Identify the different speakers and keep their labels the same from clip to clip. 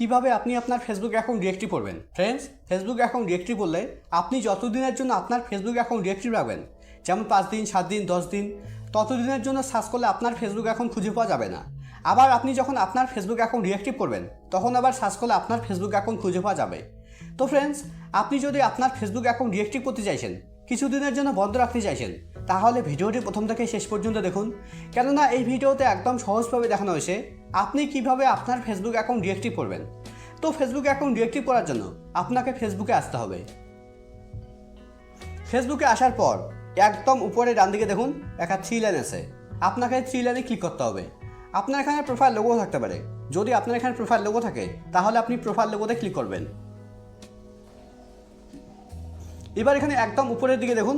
Speaker 1: কীভাবে আপনি আপনার ফেসবুক অ্যাকাউন্ট ডিরেক্টরি করবেন ফ্রেন্ডস ফেসবুক অ্যাকাউন্ট ডিরেক্টরি করলে আপনি যতদিনের জন্য আপনার ফেসবুক অ্যাকাউন্ট ডিরেক্টরি রাখবেন, যেমন পাঁচ দিন, সাত দিন, দশ দিন, ততদিনের জন্য সার্চ করলে আপনার ফেসবুক অ্যাকাউন্ট খুঁজে পাওয়া যাবে না। আবার আপনি যখন আপনার ফেসবুক অ্যাকাউন্ট ডিরেক্টিভ করবেন তখন আবার সার্চ করলে আপনার ফেসবুক অ্যাকাউন্ট খুঁজে পাওয়া যাবে। তো ফ্রেন্ডস আপনি যদি আপনার ফেসবুক অ্যাকাউন্ট ডিরেক্টিভ করতে চাইছেন কিছুদিনের জন্য বন্ধ রাখতে চাইছেন। তাহলে ভিডিওটি প্রথম থেকে শেষ পর্যন্ত দেখুন। কেননা এই ভিডিওতে একদম সহজভাবে দেখানো হয়েছে, আপনি কীভাবে আপনার ফেসবুক অ্যাকাউন্ট ডিরেক্টিভ করবেন। তো ফেসবুক অ্যাকাউন্ট ডিরেক্টিভ করার জন্য আপনাকে ফেসবুকে আসতে হবে। ফেসবুকে আসার পর একদম উপরে ডান দিকে দেখুন একটা থ্রি লাইন আছে। আপনাকে থ্রি লাইনে ক্লিক করতে হবে। আপনার এখানে প্রোফাইল লোগো থাকতে পারে। যদি আপনার এখানে প্রোফাইল লোগো থাকে, তাহলে আপনি প্রোফাইল লোগোতে ক্লিক করবেন। এবার এখানে একদম উপরের দিকে দেখুন।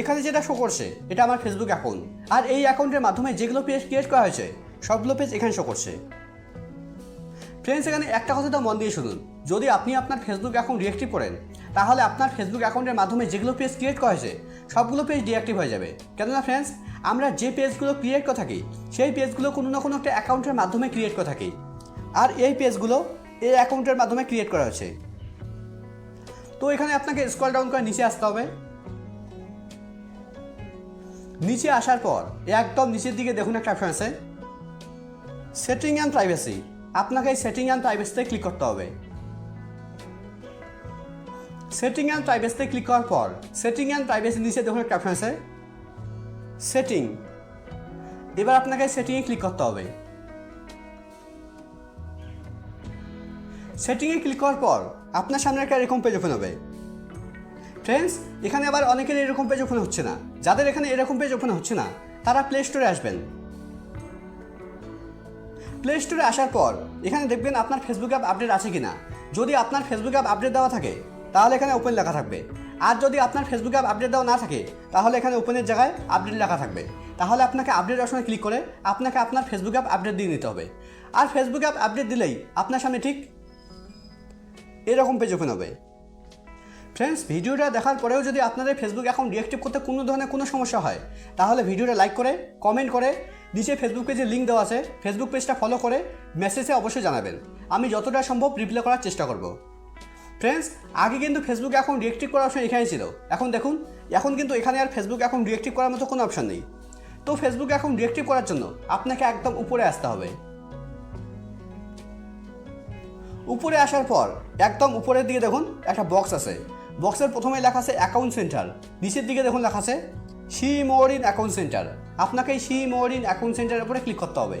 Speaker 1: এখানে যেটা শো করছে, এটা আমার ফেসবুক অ্যাকাউন্ট আর এই অ্যাকাউন্টের মাধ্যমে যেগুলো পেজ ক্রিয়েট করা হয়েছে, সবগুলো পেজ এখানে শো করছে। ফ্রেন্ডস এখানে একটা কথাটা মন দিয়ে শুনুন। যদি আপনি আপনার ফেসবুক অ্যাকাউন্ট ডিরেক্টিভ করেন, তাহলে আপনার ফেসবুক অ্যাকাউন্টের মাধ্যমে যেগুলো পেজ ক্রিয়েট করা হয়েছে, সবগুলো পেজ ডিঅ্যাক্টিভ হয়ে যাবে। কেননা ফ্রেন্ডস আমরা যে পেজগুলো ক্রিয়েট করে থাকি, সেই পেজগুলো কোনো না কোনো একটা অ্যাকাউন্টের মাধ্যমে ক্রিয়েট করে থাকি। আর এই পেজগুলো এই অ্যাকাউন্টের মাধ্যমে ক্রিয়েট করা হয়েছে। তো এখানে আপনাকে স্ক্রল ডাউন করে নিচে আসতে হবে। নিচে আসার পর একদম নিচের দিকে দেখুন একটা অপশন আছে। সেটিং অ্যান্ড প্রাইভেসি আপনাকে এই সেটিং অ্যান্ড প্রাইভেসিতে ক্লিক করতে হবে। সেটিং অ্যান্ড প্রাইভেসিতে ক্লিক করার পর সেটিং অ্যান্ড প্রাইভেসি নিচে দেখুন একটা অপশন আছে। সেটিং এবার আপনাকে সেটিংয়ে ক্লিক করতে হবে। সেটিংয়ে ক্লিক করার পর আপনার সামনে একটা এরকম পেজ ওপেন হবে। ফ্রেন্ডস এখানে আবার অনেকের এরকম পেজ ওপেন হচ্ছে না। যাদের এখানে এরকম পেজ ওপেন হচ্ছে না, তারা প্লে স্টোরে আসবেন। প্লে স্টোরে আসার পর, এখানে দেখবেন আপনার ফেসবুক অ্যাপ আপডেট আছে কিনা। যদি আপনার ফেসবুক অ্যাপ আপডেট দেওয়া থাকে, তাহলে এখানে ওপেন লেখা থাকবে। আর যদি আপনার ফেসবুক অ্যাপ আপডেট দেওয়া না থাকে, তাহলে এখানে ওপেনের জায়গায় আপডেট লেখা থাকবে। তাহলে আপনাকে আপডেট অপশনে ক্লিক করে, আপনাকে আপনার ফেসবুক অ্যাপ আপডেট দিয়ে নিতে হবে। আর ফেসবুক অ্যাপ আপডেট দিলেই আপনার সামনে ঠিক এরকম পেজ ওপেন হবে। ফ্রেন্ডস ভিডিওটা দেখার পরেও যদি আপনাদের ফেসবুক অ্যাকাউন্ট ডিঅ্যাক্টিভ করতে কোনো ধরনের কোনো সমস্যা হয়, তাহলে ভিডিওটা লাইক করে কমেন্ট করে, নিচে ফেসবুক পেজে লিঙ্ক দেওয়া আছে ফেসবুক পেজটা ফলো করে মেসেজে অবশ্যই জানাবেন। আমি যতটা সম্ভব রিপ্লাই করার চেষ্টা করব। ফ্রেন্ডস আগে কিন্তু ফেসবুক অ্যাকাউন্ট ডিঅ্যাক্টিভ করার অপশন এখানে ছিল। এখন দেখুন, এখন কিন্তু এখানে আর ফেসবুক অ্যাকাউন্ট ডিঅ্যাক্টিভ করার মতো কোনো অপশন নেই। তো ফেসবুক অ্যাকাউন্ট ডিঅ্যাক্টিভ করার জন্য আপনাকে একদম উপরে আসতে হবে। উপরে আসার পর, একদম উপরের দিকে দেখুন একটা বক্স আছে। বক্সের প্রথমে লেখা আছে অ্যাকাউন্ট সেন্টার নিচের দিকে দেখুন লেখা আছে see more in account centre আপনাকে সি মোর ইন অ্যাকাউন্ট সেন্টারের উপরে ক্লিক করতে হবে।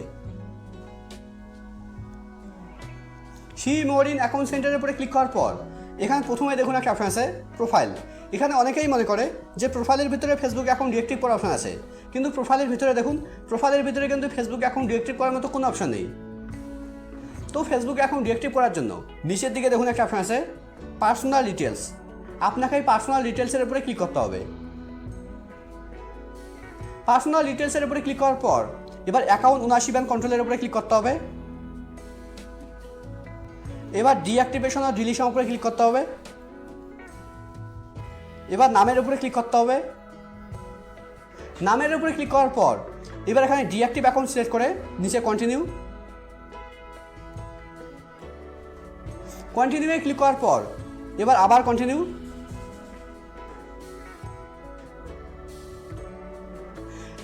Speaker 1: সি মোর ইন অ্যাকাউন্ট সেন্টারের উপরে ক্লিক করার পর, এখানে প্রথমে দেখুন একটা অপশন আছে প্রোফাইল এখানে অনেকেই মনে করে যে প্রোফাইলের ভিতরে ফেসবুক অ্যাকাউন্ট ডিরেক্টিভ করার অপশন আছে। কিন্তু প্রোফাইলের ভিতরে দেখুন প্রোফাইলের ভিতরে কিন্তু ফেসবুক অ্যাকাউন্ট ডিরেক্টিভ করার মতো কোনো অপশন নেই। তো ফেসবুক অ্যাকাউন্ট ডিরেক্টিভ করার জন্য। নিচের দিকে দেখুন একটা অপশন আছে পার্সোনাল ডিটেলস আপনাকে এই পার্সোনাল ডিটেলসের উপরে ক্লিক করতে হবে। পার্সোনাল ডিটেলসের উপরে ক্লিক করার পর, এবার অ্যাকাউন্ট উনাশি ব্যান্ড কন্ট্রোলের উপরে ক্লিক করতে হবে। এবার ডিঅ্যাক্টিভেশন আর ডিলিশন উপরে ক্লিক করতে হবে। এবার নামের উপরে ক্লিক করতে হবে। নামের উপরে ক্লিক করার পর, এবার এখানে ডিঅ্যাক্টিভ অ্যাকাউন্ট সিলেক্ট করে নিচে কন্টিনিউ কন্টিনিউয়ে ক্লিক করার পর, এবার আবার কন্টিনিউ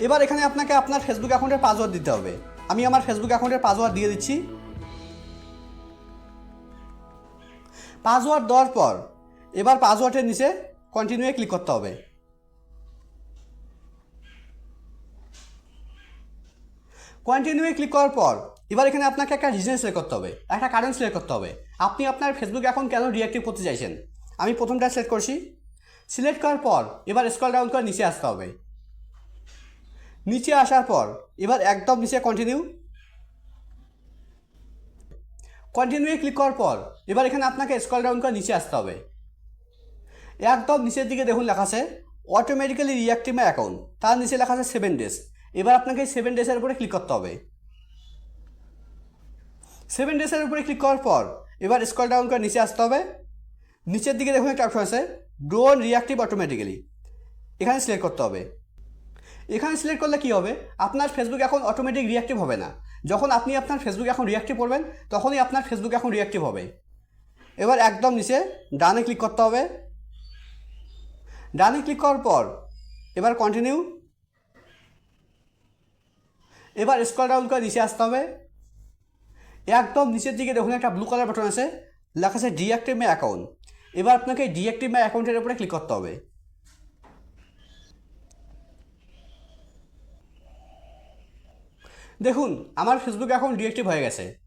Speaker 1: এবার এখানে আপনাকে আপনার ফেসবুক অ্যাকাউন্টের পাসওয়ার্ড দিতে হবে। আমি আমার ফেসবুক অ্যাকাউন্টের পাসওয়ার্ড দিয়ে দিচ্ছি। পাসওয়ার্ড দেওয়ার পর, এবার পাসওয়ার্ডের নিচে কন্টিনিউয়ে ক্লিক করতে হবে। কন্টিনিউয়ে ক্লিক করার পর এবার এখানে আপনাকে একটা রিজন সিলেক্ট করতে হবে, একটা কারেন্ট সিলেক্ট করতে হবে। আপনি আপনার ফেসবুক অ্যাকাউন্ট কেন রিঅ্যাক্টিভ করতে চাইছেন? আমি প্রথমটা সিলেক্ট করছি। সিলেক্ট করার পর এবার স্ক্রল ডাউন করে নিচে আসতে হবে। নিচে আসার পর এবার একদম নিচে কন্টিনিউ কন্টিনিউয়ে ক্লিক করার পর এবার এখানে আপনাকে স্ক্রল ডাউন করে নিচে আসতে হবে। একদম নিচের দিকে দেখুন লেখা আছে অটোমেটিক্যালি রিঅ্যাক্টিভ মাই অ্যাকাউন্ট তার নিচে লেখা আছে সেভেন ডেজ এবার আপনাকে সেভেন ডেজের উপরে ক্লিক করতে হবে। সেভেন ডেজের উপরে ক্লিক করার পর, এবার স্কল ডাউন করে নিচে আসতে হবে। নিচের দিকে দেখুন একটা অপশন আছে ড্রোন রিঅ্যাক্টিভ অটোমেটিক্যালি এখানে সিলেক্ট করতে হবে। এখানে সিলেক্ট করলে কি হবে? আপনার ফেসবুক এখন অটোমেটিক রিঅ্যাক্টিভ হবে না। যখন আপনি আপনার ফেসবুক এখন রিঅ্যাক্টিভ করবেন, তখনই আপনার ফেসবুক এখন রিঅ্যাক্টিভ হবে। এবার একদম নিচে ডানে ক্লিক করতে হবে। ডানে ক্লিক করার পর, এবার কন্টিনিউ এবার স্ক্রল ডাউন করে নিচে আসতে হবে। একদম নিচের দিকে দেখুন একটা ব্লু কালার বাটন আছে। লেখা আছে ডিঅ্যাক্টিভ মাই অ্যাকাউন্ট এবার আপনাকে ডিঅ্যাক্টিভ মাই অ্যাকাউন্টের উপরে ক্লিক করতে হবে। দেখুন, আমার ফেসবুক অ্যাকাউন্ট ডিঅ্যাক্টিভ হয়ে গেছে।